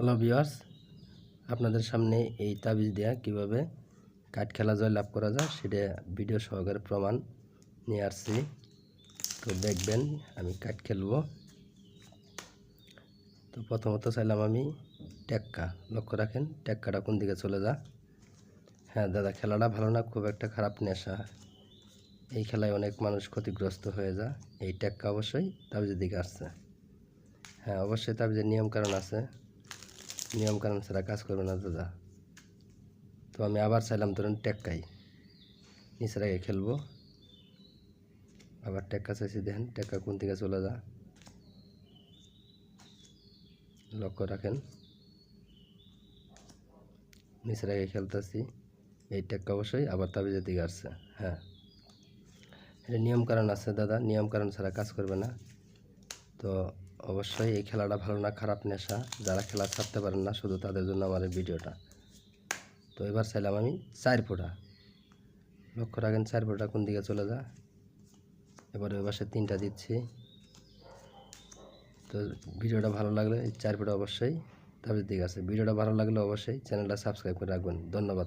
Hello viewers আপনাদের সামনে এই তাবিজ দেয়া কীভাবে কাঠ খেলা জয় লাভ করা যায় সেটা ভিডিও সহকারে প্রমাণ নিয়ে আসছি। তো দেখবেন আমি কাঠ খেলব। তো প্রথমত চাইলাম আমি টেক্কা লক্ষ্য রাখেন টেক্কাটা কোন দিকে চলে যা হ্যাঁ দাদা, খেলাটা ভালো না, খুব একটা খারাপ নেশা। এই খেলায় অনেক মানুষ ক্ষতিগ্রস্ত হয়ে যায়। এই টেক্কা অবশ্যই তাবিজের দিকে আসছে। হ্যাঁ অবশ্যই তাবিজের নিয়মকানুন আছে। নিয়মকানুন ছাড়া কাজ করবে না, দাদা। তো আমি আবার চাইলাম, ধরুন টেক্কাই নিচের আগে খেলব। আবার টেক্কা চাইছি, দেখেন টেক্কা কোন থেকে চলে যা লক্ষ্য রাখেন। নিচের আগে খেলতেছি। এই টেক্কা অবশ্যই, আবার তাবিজের দিকে আসছে। হ্যাঁ। এটা নিয়ম কারণ আছে, দাদা। নিয়ম কারণ ছাড়া কাজ করবে না। তো অবশ্যই এই খেলাটা ভালো না, খারাপ নেশা। যারা খেলা ছাড়তে পারেন না, শুধু তাদের জন্য আমার এই ভিডিওটা। তো এবার চাইলাম আমি চার ফোঁটা। লক্ষ্য রাখেন, চার ফোঁটা কোন দিকে চলে যা এবার ওই পাশে তিনটা দিচ্ছি। তো ভিডিওটা ভালো লাগলে চার ফোঁটা অবশ্যই তাদের দিকে আছে। ভিডিওটা ভালো লাগলে অবশ্যই চ্যানেলটা সাবস্ক্রাইব করে রাখবেন। ধন্যবাদ।